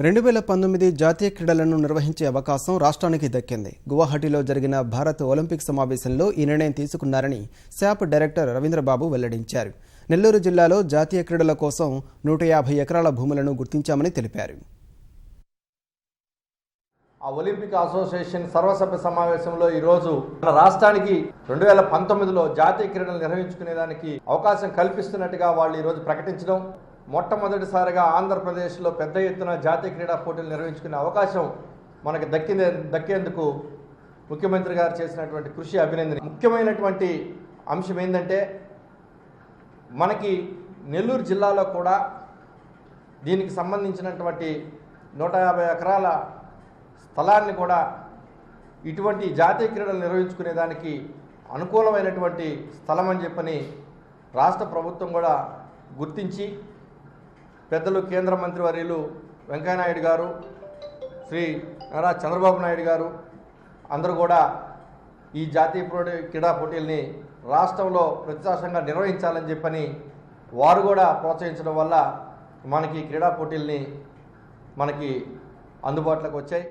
రెండు వేల పంతొమ్మిది జాతీయ క్రీడలను నిర్వహించే అవకాశం రాష్ట్రానికి దక్కింది. గువాహటిలో జరిగిన భారత్ ఒలింపిక్ సమావేశంలో ఈ నిర్ణయం తీసుకున్నారని శాప్ డైరెక్టర్ రవీంద్రబాబు వెల్లడించారు. నెల్లూరు జిల్లాలో జాతీయ క్రీడల కోసం నూట యాభై ఎకరాల భూములను గుర్తించామని తెలిపారు. ఆ ఒలింపిక్ అసోసియేషన్ సర్వసభ్య సమావేశంలో ఈరోజు మన రాష్ట్రానికి రెండు వేల పంతొమ్మిదిలో జాతీయ క్రీడలు నిర్వహించుకునేదానికి అవకాశం కల్పిస్తున్నట్టుగా వాళ్ళు ఈరోజు ప్రకటించడం మొట్టమొదటిసారిగా ఆంధ్రప్రదేశ్లో పెద్ద ఎత్తున జాతీయ క్రీడా పోటీలు నిర్వహించుకునే అవకాశం మనకు దక్కిందే దక్కేందుకు ముఖ్యమంత్రి గారు చేసినటువంటి కృషి అభినందన. ముఖ్యమైనటువంటి అంశం ఏంటంటే మనకి నెల్లూరు జిల్లాలో కూడా దీనికి సంబంధించినటువంటి నూట యాభై ఎకరాల స్థలాన్ని కూడా ఇటువంటి జాతీయ క్రీడలు నిర్వహించుకునే దానికి అనుకూలమైనటువంటి స్థలం అని చెప్పని రాష్ట్ర ప్రభుత్వం కూడా గుర్తించి పెద్దలు కేంద్ర మంత్రి వర్యులు వెంకయ్యనాయుడు గారు శ్రీ నారా చంద్రబాబు నాయుడు గారు అందరూ కూడా ఈ జాతీయ పోటీ క్రీడా పోటీల్ని రాష్ట్రంలో ప్రతిష్టాత్మకంగా నిర్వహించాలని చెప్పని వారు కూడా ప్రోత్సహించడం వల్ల మనకి క్రీడా పోటీల్ని మనకి అందుబాటులోకి వచ్చాయి.